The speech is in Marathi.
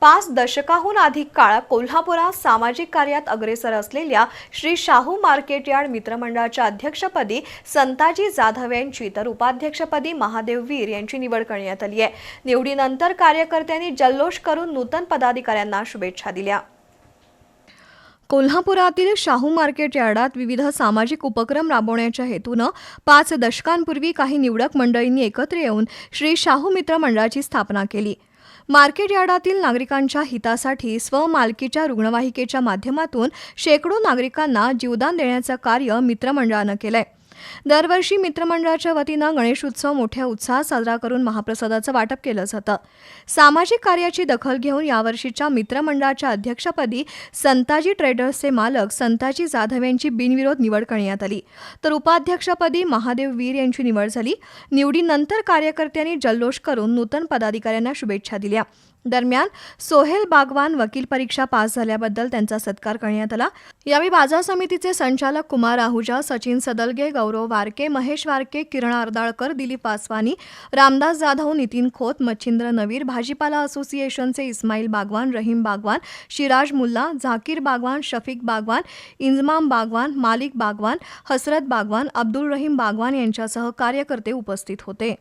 पाच दशकाहून अधिक काळ कोल्हापुरात सामाजिक कार्यात अग्रेसर असलेल्या श्री शाहू मार्केट यार्ड मित्रमंडळाच्या अध्यक्षपदी संताजी जाधव यांची तर उपाध्यक्षपदी महादेव वीर यांची निवड करण्यात आली आहे. निवडीनंतर कार्यकर्त्यांनी जल्लोष करून नूतन पदाधिकाऱ्यांना शुभेच्छा दिल्या. कोल्हापुरातील शाहू मार्केट यार्डात विविध सामाजिक उपक्रम राबवण्याच्या हेतूनं पाच दशकांपूर्वी काही निवडक मंडळींनी एकत्र येऊन श्री शाहू मित्र मंडळाची स्थापना केली. मार्केट यार्डातील नागरिकांच्या हितासाठी स्वमालकीच्या रुग्णवाहिकेच्या माध्यमातून शेकडो नागरिकांना जीवदान देण्याचं कार्य मित्रमंडळानं केलंय. दरवर्षी मित्रमंडळाच्या वतीनं गणेश उत्सव मोठ्या उत्साहात साजरा करून महाप्रसादाचं वाटप केलं जातं सामाजिक कार्याची दखल घेऊन यावर्षीच्या मित्रमंडळाच्या अध्यक्षपदी संताजी ट्रेडर्सचे मालक संताजी जाधव यांची बिनविरोध निवड करण्यात आली. तर उपाध्यक्षपदी महादेव वीर यांची निवड झाली. निवडीनंतर कार्यकर्त्यांनी जल्लोष करून नूतन पदाधिकाऱ्यांना शुभेच्छा दिल्या. दरम्यान सोहेल बागवान वकील परीक्षा पास झाल्याबद्दल त्यांचा सत्कार करण्यात आला. यावेळी बाजार समितीचे संचालक कुमार आहुजा सचिन सदलगे गौरव वारके महेश वारके किरण अर्दाळकर दिलीप वासवानी रामदास जाधव नितीन खोत मच्छिंद्र नवीर भाजीपाला असोसिएशनचे इस्माईल बागवान रहीम बागवान शिराज मुल्ला झाकीर बागवान शफीक बागवान इंजमाम बागवान मालिक बागवान हसरत बागवान अब्दुल रहीम बागवान यांच्यासह कार्यकर्ते उपस्थित होते.